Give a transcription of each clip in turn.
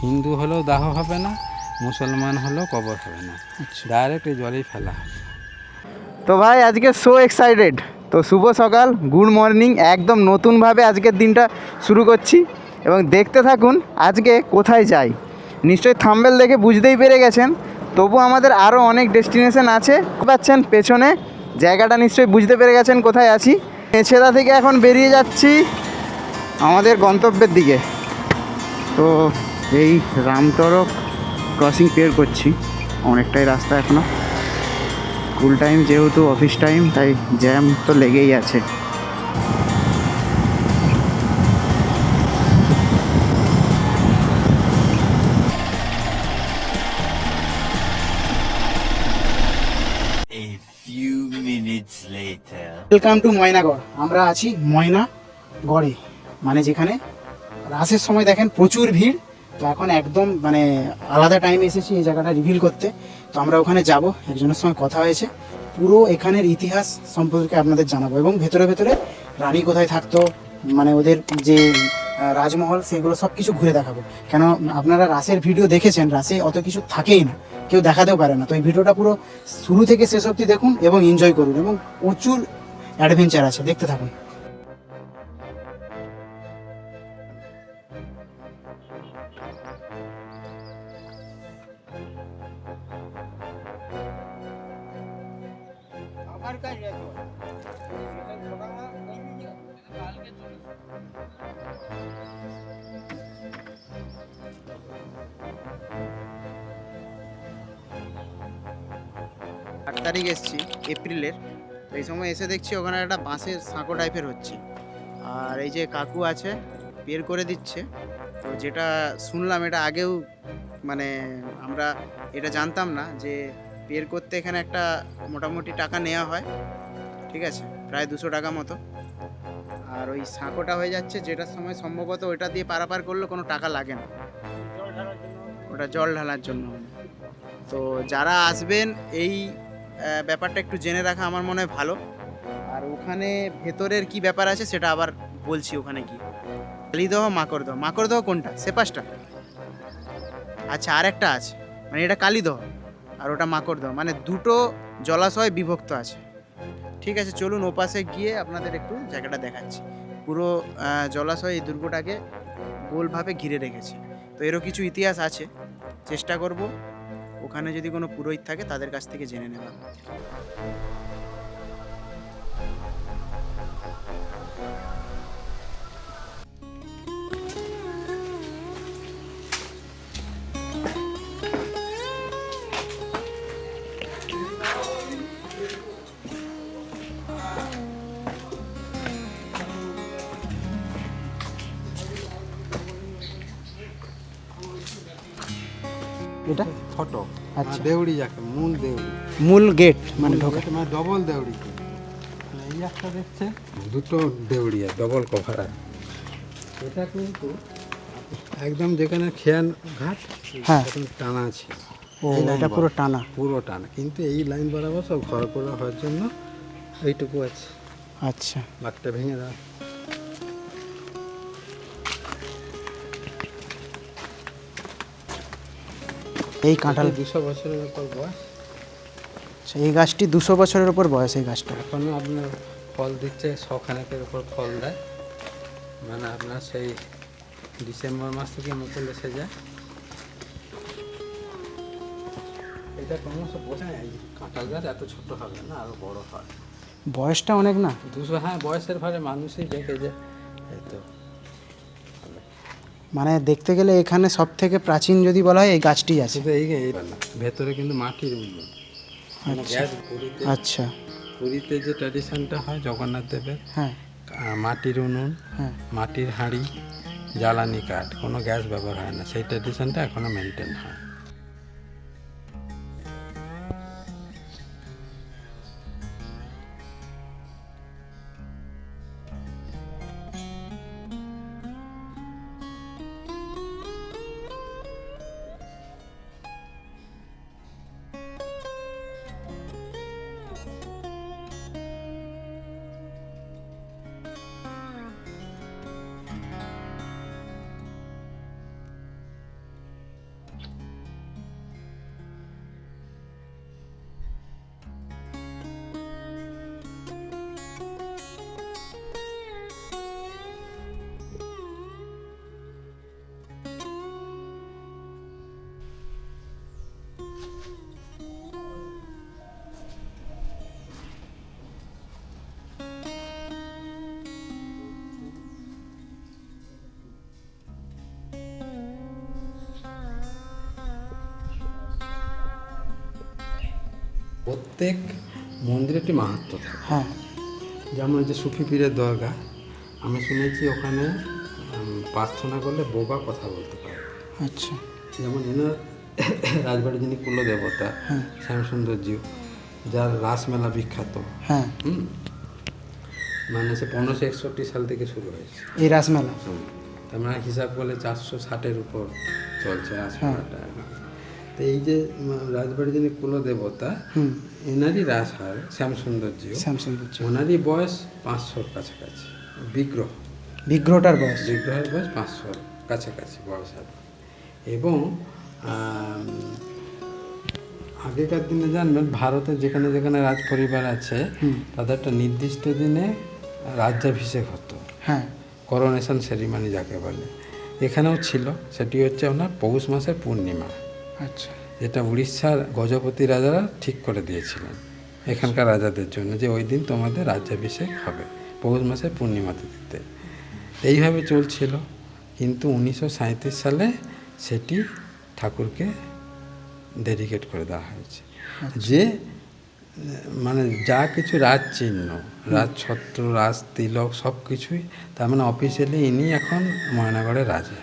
আচ্ছা হিন্দু হলেও দাহ হবে না মুসলমান হলেও কবর হবে না। আচ্ছা। ডাইরেক্ট এই জলেই ফেলা হবে। তো ভাই আজকে সো এক্সাইটেড তো শুভ সকাল গুড মর্নিং একদম নতুনভাবে আজকের দিনটা শুরু করছি। এবং দেখতে থাকুন আজকে কোথায় যাই। নিশ্চয়ই থাম্বেল দেখে বুঝতেই পেরে গেছেন তবু আমাদের আরও অনেক ডেস্টিনেশন আছে। পাচ্ছেন পেছনে জায়গাটা নিশ্চয়ই বুঝতে পেরে গেছেন কোথায় আছি। মেছেদা থেকে এখন বেরিয়ে যাচ্ছি আমাদের গন্তব্যের দিকে। তো এই রামতরক ক্রসিং পের করছি। অনেকটাই রাস্তা এখনও স্কুল টাইম যেহেতু অফিস টাইম তাই জ্যাম তো লেগেই আছে. ওয়েলকাম টু ময়নাগড়। আমরা আছি ময়না গড়ে মানে যেখানে রাসের সময় দেখেন প্রচুর ভিড়। তো এখন একদম মানে আলাদা টাইম এসেছি এই জায়গাটা রিভিল করতে। তো আমরা ওখানে যাব একজনের সঙ্গে কথা হয়েছে। পুরো এখানের ইতিহাস সম্পর্কে আপনাদের জানাব এবং ভেতরে ভেতরে রানী কোথায় থাকতো মানে ওদের যে রাজমহল, সেগুলো সব কিছু ঘুরে দেখাবো। কেন, আপনারা রাসের ভিডিও দেখেছেন, রাসে অত কিছু থাকেই না। কেউ দেখাতেও পারে না। তো এই ভিডিওটা পুরো শুরু থেকে শেষ অবধি দেখুন এবং এনজয় করুন এবং প্রচুর অ্যাডভেঞ্চার আছে। দেখতে থাকুন। আট তারিখ এসেছি, এপ্রিলের। এই সময় এসে দেখছি ওখানে একটা বাঁশের সাঁকো টাইপের হচ্ছে। আর এই যে কাকু আছে, বের করে দিচ্ছে। তো যেটা শুনলাম, এটা আগেও মানে আমরা এটা জানতাম না যে বের করতে এখানে একটা মোটামুটি টাকা নেওয়া হয়। ঠিক আছে, প্রায় দুশো টাকা মতো। আর ওই সাঁকোটা হয়ে যাচ্ছে, যেটার সময় সম্ভবত ওইটা দিয়ে পারাপার করলে কোনো টাকা লাগে না। ওটা জল ঢালার জন্য। তো যারা আসবেন এই ব্যাপারটা একটু জেনে রাখা আমার মনে হয় ভালো। আর ওখানে ভেতরের কি ব্যাপার আছে সেটা আবার বলছি ওখানে কি কালিদহ, মাকড়দহ। মাকড়দহ কোনটা? সে পাঁচটা? আচ্ছা আর একটা আছে। মানে এটা কালিদহ আর ওটা মাকড়দহ। মানে দুটো জলাশয় বিভক্ত আছে। ঠিক আছে, চলুন ওপাশে গিয়ে আপনাদের একটু জায়গাটা দেখাচ্ছি। পুরো জলাশয় এই দুর্গটাকে গোলভাবে ঘিরে রেখেছে। তো এরও কিছু ইতিহাস আছে। চেষ্টা করব ওখানে যদি কোনো পুরোহিত থাকে তাদের কাছ থেকে জেনে নেওয়া এটা? ফটো আচ্ছা। দেউড়ি যাকে মূল দেউড়ি। মূল গেট মানে ঢোকা মানে ডবল দেউড়ি। এই একটা দেখছে। দুটো দেউড়ি ডবল কভার এটা কিন্তু একদম যেখানে খেয়ান ঘাট হ্যাঁ। এখন টানা আছে। ও এটা পুরো টানা। পুরো টানা। কিন্তু এই লাইন বরাবর সব ঘর করা হওয়ার জন্য এইটুকু আছে। আচ্ছা। বাঘটা ভেঙে দেওয়া। এই কাঁঠাল দুশো বছরের উপর বয়স? আচ্ছা, এই গাছটি দুশো বছরের উপর বয়স এই গাছটা। এখনও আপনার ফল দিচ্ছে শখানেকের উপর ফল দেয়। মানে আপনার সেই ডিসেম্বর মাস থেকে মুকুল এসে যায়। এটা ক্রমশ বোঝা যায় এই কাঁঠাল গাছ এত ছোট হবে না আরও বড় হয়। বয়সটা অনেক না? দুশো হ্যাঁ বয়সের ভারে মানুষই দেখে যে মানে দেখতে গেলে এখানে সব থেকে প্রাচীন যদি বলা হয় এই গাছটি আছে। ভেতরে কিন্তু মাটির মানে গ্যাস আচ্ছা। পুরীতে যে ট্র্যাডিশনটা হয় জগন্নাথ দেবের হ্যাঁ। মাটির উনুন হ্যাঁ। মাটির হাঁড়ি জ্বালানি কাঠ কোনো গ্যাস ব্যবহার হয় না। সেই ট্র্যাডিশনটা এখনও মেনটেন হয়। প্রত্যেক মন্দিরে একটি মাহাত্ম থাকে। হ্যাঁ। যেমন যে সুফি পীরের দরগা আমি শুনেছি ওখানে প্রার্থনা করলে বোবা কথা বলতে পারে। আচ্ছা। যেমন এনার রাজবাড়ির যিনি কুলদেবতা শ্যামসুন্দরজি যার রাসমেলা বিখ্যাত। হ্যাঁ। মানে সে পনেরোশো একষট্টি সাল থেকে শুরু হয়েছে। এই রাসমেলা? হুম। তার মানে হিসাব করলে চারশো ষাটের উপর চলছে রাসমেলাটা। তো এই যে উম, রাজবাড়ির যিনি কুলদেবতা এনারই রাস হয় শ্যামসুন্দরজিও। স্যামসাং বুঝছি ওনারই বয়স পাঁচশোর কাছাকাছি। বিগ্রহ। বিগ্রহটার বয়স? বিগ্রহের বয়স পাঁচশোর কাছাকাছি বয়স হবে। এবং আগেকার দিনে জানবেন ভারতে যেখানে যেখানে রাজ পরিবার আছে তাদের একটা নির্দিষ্ট দিনে রাজ্যাভিষেক হতো। হ্যাঁ। করোনেশন সেরিমানি যাকে বলে। এখানেও ছিল। সেটি হচ্ছে আপনার পৌষ মাসের পূর্ণিমা। আচ্ছা। যেটা উড়িষ্যার গজপতি রাজারা ঠিক করে দিয়েছিলেন এখানকার রাজাদের জন্য যে ওই দিন তোমাদের রাজ্যাভিষেক হবে পৌষ মাসের পূর্ণিমা তিথিতে। এইভাবে চলছিল। কিন্তু উনিশশো সাঁইত্রিশ সালে সেটি ঠাকুরকে ডেডিকেট করে দেওয়া হয়েছে। যে মানে যা কিছু রাজ চিহ্ন রাজ ছত্র রাজ তিলক সব কিছুই তার মানে অফিসিয়ালি ইনি এখন ময়নাগড়ের রাজা।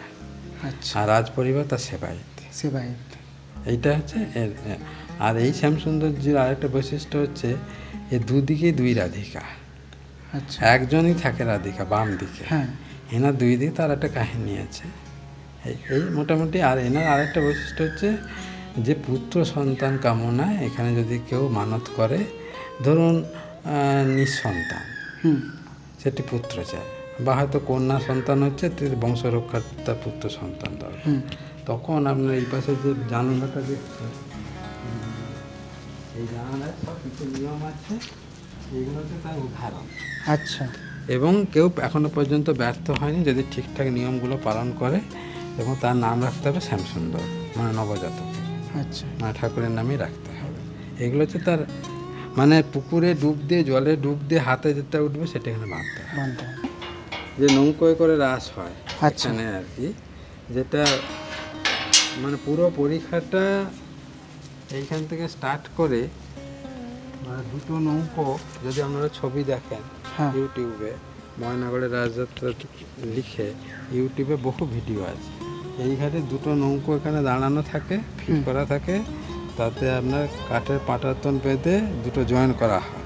আচ্ছা। আর রাজ পরিবার তার সেবায়িত। সেবাই এইটা হচ্ছে এর আর এই শ্যামসুন্দরজির আরেকটা বৈশিষ্ট্য হচ্ছে এ দুদিকেই দুই রাধিকা। আচ্ছা। একজনই থাকে রাধিকা বাম দিকে। হ্যাঁ। এনার দুই দিকে তার একটা কাহিনী আছে। এই মোটামুটি আর এনার আরেকটা বৈশিষ্ট্য হচ্ছে যে পুত্র সন্তান কামনায় এখানে যদি কেউ মানত করে ধরুন নিঃসন্তান। হুম। সেটি পুত্র চায়। বা হয়তো কন্যা সন্তান হচ্ছে তার বংশ রক্ষার তার পুত্র সন্তান দরকার। হুম। তখন আপনার এই পাশে যে জানালাটা দেখছেন এই সব কিছু নিয়ম আছে তার উদাহরণ। আচ্ছা। এবং কেউ এখনও পর্যন্ত ব্যর্থ হয়নি যদি ঠিকঠাক নিয়মগুলো পালন করে এবং তার নাম রাখতে হবে শ্যামসুন্দর মানে নবজাতক। আচ্ছা। মানে ঠাকুরের নামই রাখতে হবে। এগুলো হচ্ছে তার মানে পুকুরে ডুব দিয়ে জলে ডুব দিয়ে হাতে যেটা উঠবে সেটা এখানে বাঁধতে হবে। যে নৌকোয় করে রাস হয় আচ্ছা। এখানে আর কি যেটা মানে পুরো পরীক্ষাটা এইখান থেকে স্টার্ট করে মানে দুটো নৌকো যদি আপনারা ছবি দেখেন হ্যাঁ। ইউটিউবে ময়নাগড়ের রাজযাত্রা লিখে ইউটিউবে বহু ভিডিও আছে। এই ঘাটে দুটো নৌকো এখানে দাঁড়ানো থাকে ফিট করা থাকে তাতে আপনার কাঠের পাটাতন বেঁধে দুটো জয়েন করা হয়।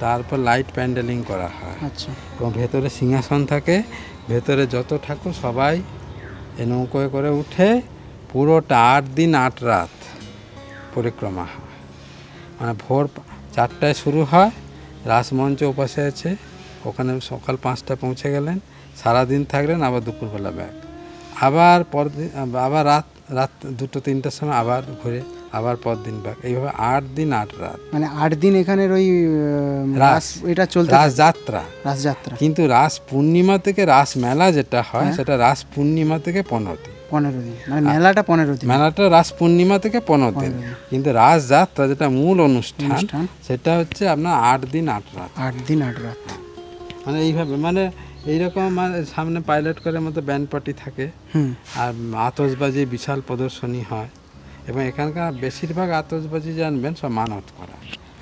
তারপর লাইট প্যান্ডেলিং করা হয়। আচ্ছা। এবং ভেতরে সিংহাসন থাকে ভেতরে যত ঠাকুর সবাই এ নৌকোয় করে উঠে পুরোটা আট দিন আট রাত পরিক্রমা হয়। মানে ভোর চারটায় শুরু হয় রাসমঞ্চ উপাসে আছে ওখানে সকাল পাঁচটা পৌঁছে গেলেন সারাদিন থাকলেন আবার দুপুরবেলা ব্যাগ আবার পরদিন আবার রাত রাত দুটো তিনটার সময় আবার ঘুরে আবার পরদিন ব্যাগ এইভাবে আট দিন আট রাত। মানে আট দিন এখানের ওই রাস। রাস এটা চলতে রাসযাত্রা। রাসযাত্রা। কিন্তু রাস পূর্ণিমা থেকে রাস মেলা যেটা হয়। সেটা রাস পূর্ণিমা থেকে পনেরো দিন। পনেরো দিন মানে মেলাটা পনেরো দিন। মেলাটা রাস পূর্ণিমা থেকে পনেরো দিন। কিন্তু রাস যাত্রা যেটা মূল অনুষ্ঠান। সেটা হচ্ছে আপনার আট দিন আট রাত। আট দিন আট রাত। মানে এইভাবে মানে এইরকম মানে সামনে পাইলট করে মতো ব্যান্ড পার্টি থাকে। আর আতসবাজি বিশাল প্রদর্শনী হয়। এবং এখানকার বেশিরভাগ আতসবাজি জানবেন সব মানত করা।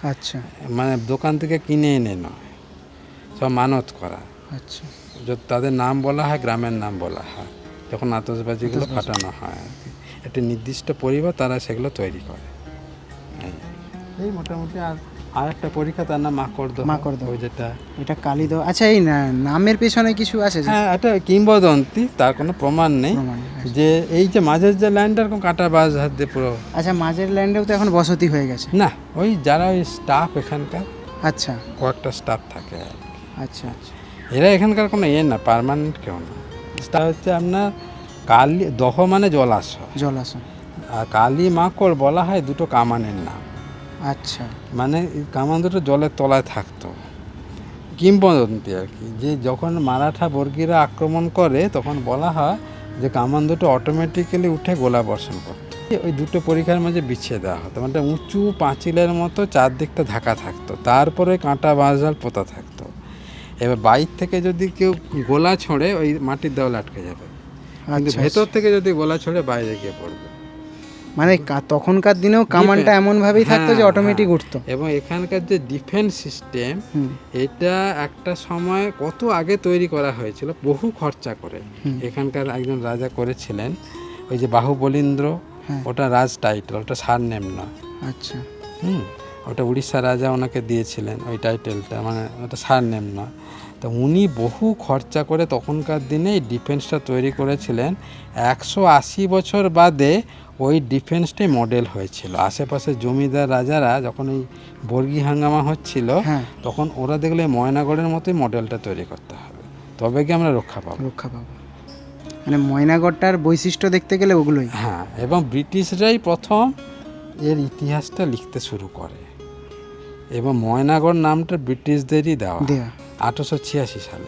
আচ্ছা। মানে দোকান থেকে কিনে এনে নয়। সব মানত করা। আচ্ছা। তাদের নাম বলা হয় গ্রামের নাম বলা হয়। যখন আতসবাজিগুলো ফাটানো হয় একটি নির্দিষ্ট পরিবার তারা সেগুলো তৈরি করে। এই মোটামুটি আর আর একটা পরীক্ষা তার নাম মাকড়দহ। ওই যেটা এটা কালী দো আচ্ছা এই না- নামের পেছনে কিছু আছে হ্যাঁ এটা কিংবদন্তি তার কোনো প্রমাণ নেই। যে এই যে মাঝের যে লাইনটা এরকম কাটা বাজ হাত দিয়ে পুরো আচ্ছা মাঝের ল্যান্ডেও তো এখন বসতি হয়ে গেছে। না ওই যারা ওই স্টাফ এখানকার আচ্ছা। কয়েকটা স্টাফ থাকে আর আচ্ছা আচ্ছা। এরা এখানকার কোনো ইয়ে না পার্মানেন্ট কেউ না। তা হচ্ছে আপনার কালী দহ মানে জলাশয়। জলাশয়। আর কালী মাকড় বলা হয় দুটো কামানের নাম। আচ্ছা। মানে কামান দুটো জলের তলায় থাকতো। কিংবদন্তি আর কি। যে যখন মারাঠা বর্গীরা আক্রমণ করে তখন বলা হয় যে কামান দুটো অটোমেটিক্যালি উঠে গোলা বর্ষণ করতো। ওই দুটো পরীক্ষার মাঝে বিছিয়ে দেওয়া হতো। মানে উঁচু পাঁচিলের মতো চারদিকটা ঢাকা থাকতো। তারপরে কাঁটা বাঁশঝাল পোতা থাকতো। এবার বাইর থেকে যদি কেউ গোলা ছোঁড়ে ওই মাটির দেওয়াল আটকে যাবে। কিন্তু আচ্ছা ভেতর থেকে যদি গোলা ছোড়ে বাইরে গিয়ে পড়বে। মানে তখনকার দিনেও কামানটা এমন ভাবেই থাকতো যে হ্যাঁ, অটোমেটিক হ্যাঁ। উঠতো। এবং এখানকার যে ডিফেন্স সিস্টেম এটা একটা সময় কত আগে তৈরি করা হয়েছিল বহু খরচা করে। এখানকার একজন রাজা করেছিলেন ওই যে বাহুবলীন্দ্র হ্যাঁ। ওটা রাজ টাইটেল ওটা সার নেম না আচ্ছা। হুম। ওটা উড়িষ্যা রাজা ওনাকে দিয়েছিলেন ওই টাইটেলটা মানে ওটা সার নেম না। তো উনি বহু খরচা করে তখনকার দিনে এই ডিফেন্সটা তৈরি করেছিলেন। একশো আশি বছর বাদে ওই ডিফেন্সটাই মডেল হয়েছিল। আশেপাশে জমিদার রাজারা যখন ওই বর্গি হাঙ্গামা হচ্ছিল হ্যাঁ। তখন ওরা দেখলে ময়নাগড়ের মতোই মডেলটা তৈরি করতে হবে। তবে কি আমরা রক্ষা পাবো। রক্ষা পাবো। মানে ময়নাগড়টার বৈশিষ্ট্য দেখতে গেলে ওগুলোই। হ্যাঁ এবং ব্রিটিশরাই প্রথম এর ইতিহাসটা লিখতে শুরু করে। এবং ময়নাগড় নামটা ব্রিটিশদেরই দেওয়া। আঠেরোশো ছিয়াশি সালে।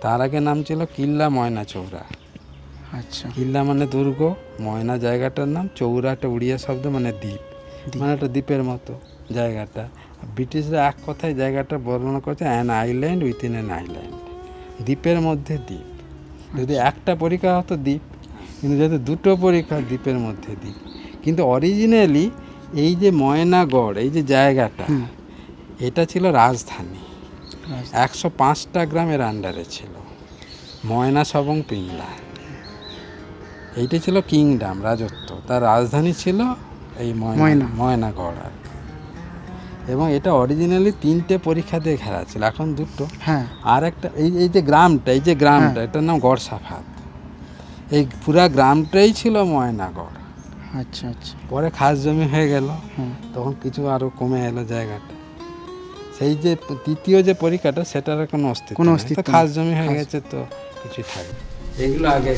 তার আগে নাম ছিল কিল্লা ময়না চৌরা। আচ্ছা। কিল্লা মানে দুর্গ ময়না জায়গাটার নাম চৌরা একটা উড়িয়া শব্দ মানে দ্বীপ। মানে একটা দ্বীপের মতো জায়গাটা। ব্রিটিশরা এক কথায় জায়গাটা বর্ণনা করছে an island within an island দ্বীপের মধ্যে দ্বীপ। যদি একটা পরীক্ষা হতো দ্বীপ কিন্তু যেহেতু দুটো পরীক্ষা দ্বীপের মধ্যে দ্বীপ। কিন্তু অরিজিনালি এই যে ময়নাগড় এই যে জায়গাটা। এটা ছিল রাজধানী। একশো পাঁচটা গ্রামের আন্ডারে ছিল। ময়না সবং পিংলা। এইটা ছিল কিংডম রাজত্ব। তার রাজধানী ছিল এই ময়না ময়না। ময়নাগড় আর এবং এটা অরিজিনালি তিনটে পরীক্ষা দিয়ে ঘেরা ছিল। এখন দুটো। হ্যাঁ। আর একটা এই এই যে গ্রামটা এই যে গ্রামটা এটার নাম গড় সাফাত এই পুরা গ্রামটাই ছিল ময়নাগড়। আচ্ছা আচ্ছা। পরে খাস জমি হয়ে গেল। তখন কিছু আরও কমে এলো জায়গাটা। সেই যে তৃতীয় যে পরীক্ষাটা সেটার কোনো অস্তিত্ব কোনো। অস্তিত্ব খাস জমি হয়ে গেছে তো কিছু থাকবে এগুলো আগে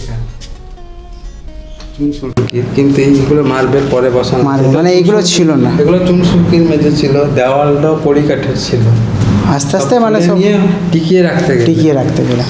কিন্তু এইগুলো মার্বেল পরে বসানো মার্বেল, মানে এইগুলো ছিল না। এগুলো চুনসুলকির মেঝে ছিল দেওয়ালটাও পরিকাঠের ছিল। আস্তে আস্তে মানে সব টিকিয়ে রাখতে গেলে। টিকিয়ে রাখতে গেলে।